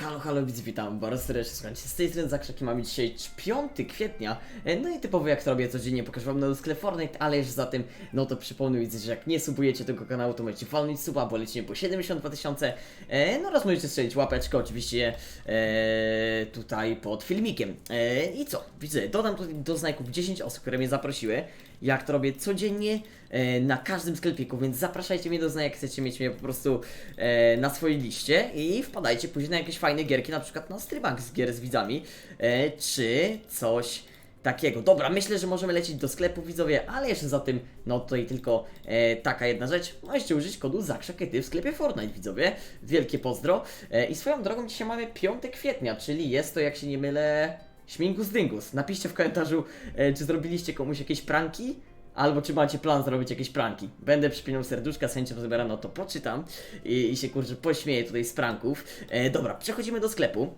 Halo, halo, widz, witam bardzo serdecznie, słuchajcie, z tej strony Zakrzaki mamy dzisiaj 5 kwietnia, e, no i typowo jak to robię codziennie pokażę wam nowy sklep Fortnite, ale jeszcze za tym, no to przypomnę widzę, że jak nie subujecie tego kanału, to możecie walnąć suba, bo lecimy po 72 tysiące, e, no oraz możecie strzelić łapeczkę oczywiście e, tutaj pod filmikiem. E, I co, widzę, dodam tutaj do znajków 10 osób, które mnie zaprosiły, jak to robię codziennie e, na każdym sklepiku, więc zapraszajcie mnie do znajomych, jak chcecie mieć mnie po prostu e, na swojej liście i wpadajcie później na jakieś fajne gierki, na przykład na streamach z gier z widzami, e, czy coś takiego. Dobra, myślę, że możemy lecieć do sklepu widzowie, ale jeszcze za tym, no tutaj tylko e, taka jedna rzecz, możecie użyć kodu ZAKSZAKETY w sklepie Fortnite widzowie, wielkie pozdro. E, i swoją drogą dzisiaj mamy 5 kwietnia, czyli jest to jak się nie mylę... Śmingus Dyngus. Napiszcie w komentarzu, e, czy zrobiliście komuś jakieś pranki, albo czy macie plan zrobić jakieś pranki. Będę przypinał serduszka, z chęcią sobie rano to poczytam i, i się kurczę pośmieję tutaj z pranków. E, dobra, przechodzimy do sklepu.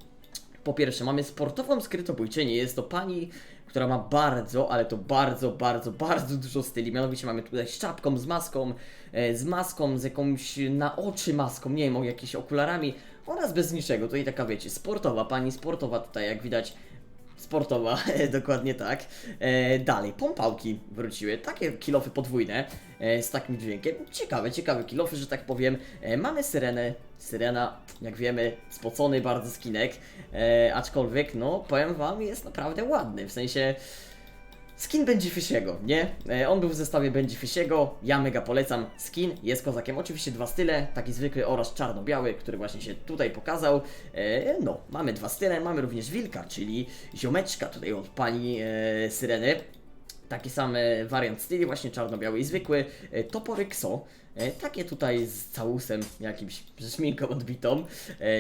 Po pierwsze, mamy sportową skrytobójczynię. Jest to pani, która ma bardzo, ale to bardzo, bardzo, bardzo dużo styli. Mianowicie mamy tutaj z czapką, z maską, e, z maską, z jakąś na oczy maską, nie wiem, jakimiś okularami oraz bez niczego. Tutaj taka wiecie, sportowa, pani sportowa tutaj jak widać sportowa, dokładnie tak. E, dalej, pompałki wróciły, takie kilofy podwójne e, z takim dźwiękiem. Ciekawe, ciekawe kilofy, że tak powiem. E, mamy syrenę, syrena, jak wiemy, spocony bardzo skinek, e, aczkolwiek, no, powiem wam, jest naprawdę ładny, w sensie... Skin będzie Fishiego, nie? E, on był w zestawie będzie Fishiego, ja mega polecam. Skin jest kozakiem. Oczywiście dwa style, taki zwykły oraz czarno-biały, który właśnie się tutaj pokazał. E, no, mamy dwa style, mamy również wilka, czyli ziomeczka tutaj od pani e, Syreny. Taki sam e, wariant styli, właśnie czarno-biały i zwykły. E, topory Xo. E, takie tutaj z całusem jakimś, ze szminką odbitą,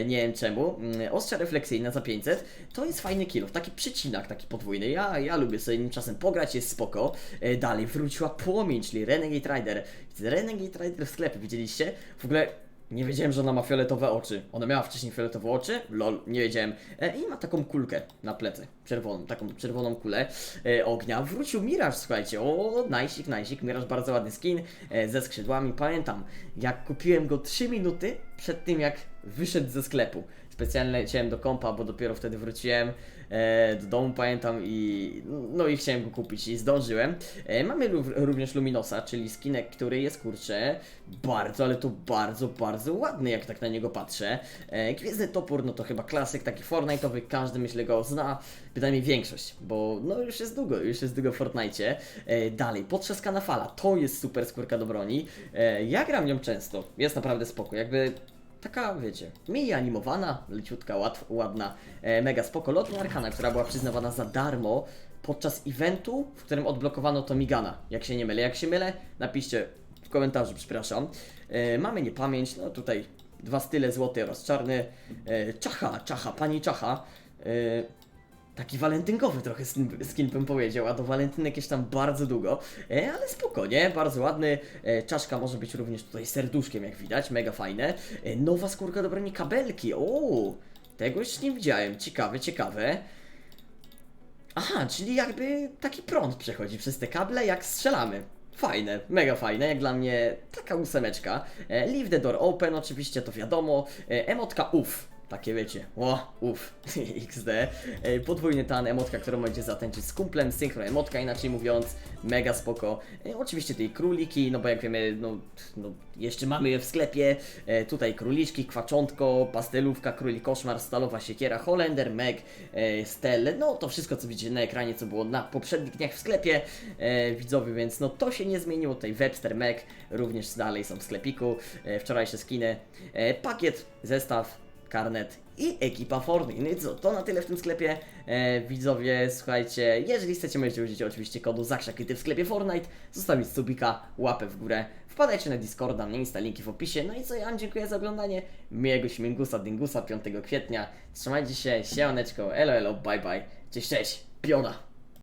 nie wiem czemu. Mm, Ostrza refleksyjna za 500. To jest fajny kilo, taki przycinak, taki podwójny. Ja, ja lubię sobie nim czasem pograć, jest spoko. Dalej wróciła płomień, czyli Renegade Rider. Renegade Rider w sklepie, widzieliście? W ogóle nie wiedziałem, że ona ma fioletowe oczy. Ona miała wcześniej fioletowe oczy? Lol, nie wiedziałem. E, I ma taką kulkę na plecy. Czerwoną, taką czerwoną kulę e, ognia. Wrócił Miraż, słuchajcie. O, najsik, najsik. Miraż bardzo ładny skin e, ze skrzydłami. Pamiętam, jak kupiłem go 3 minuty przed tym, jak wyszedł ze sklepu. Specjalnie leciałem do kompa, bo dopiero wtedy wróciłem e, do domu, pamiętam, i no i chciałem go kupić i zdążyłem. E, mamy rów- również Luminosa, czyli skinek, który jest kurczę bardzo, ale to bardzo, bardzo ładny, jak tak na niego patrzę. E, Gwiezdny topór, no to chyba klasyk, taki Fortnite'owy, każdy myślę go zna, bynajmniej większość, bo no już jest długo, już jest długo w Fortnite. E, dalej, potrzaskana fala, to jest super skórka do broni. E, ja gram nią często, jest naprawdę spoko, jakby Taka, wiecie, mniej animowana, leciutka, ładna, e, mega spoko. Lotnia Arkana, która była przyznawana za darmo podczas eventu, w którym odblokowano to Migana. Jak się nie mylę. Jak się mylę, napiszcie w komentarzu, przepraszam. E, mamy niepamięć, no tutaj dwa style, złoty oraz czarny. E, czacha, czacha, pani czacha. E, Taki walentynkowy trochę skin, bym powiedział, a do walentynek jest tam bardzo długo, e, ale spokojnie, bardzo ładny. E, czaszka może być również tutaj serduszkiem, jak widać, mega fajne. E, nowa skórka do broni kabelki, o, tego już nie widziałem, ciekawe, ciekawe. Aha, czyli jakby taki prąd przechodzi przez te kable, jak strzelamy. Fajne, mega fajne, jak dla mnie taka ósemeczka. E, leave the door open, oczywiście to wiadomo. E, emotka uff. Takie wiecie, ło, uff, XD. E, Podwójny tan, emotka, którą będzie zatańczyć z kumplem, synchro emotka, inaczej mówiąc, mega spoko. E, Oczywiście tej króliki, no bo jak wiemy, no, no jeszcze mamy je w sklepie. E, Tutaj króliczki, kwaczątko, pastelówka, królik koszmar, stalowa siekiera, Holender, Meg, e, Stel, no to wszystko co widzicie na ekranie, co było na poprzednich dniach w sklepie widzowie, więc no to się nie zmieniło. Tutaj Webster, Meg również dalej są w sklepiku. Wczorajsze skiny, pakiet, zestaw, karnet i ekipa Fortnite. No i co, to na tyle w tym sklepie. E, widzowie, słuchajcie, jeżeli chcecie, możecie użyć oczywiście kodu ZAKSZAKITY w sklepie Fortnite, zostawić subika, łapę w górę, wpadajcie na Discorda, na Insta, linki w opisie. No i co, ja wam dziękuję za oglądanie. Miłego śmigusa, dingusa 5 kwietnia. Trzymajcie się, siemaneczko, elo elo, bye bye, cześć, cześć, piona.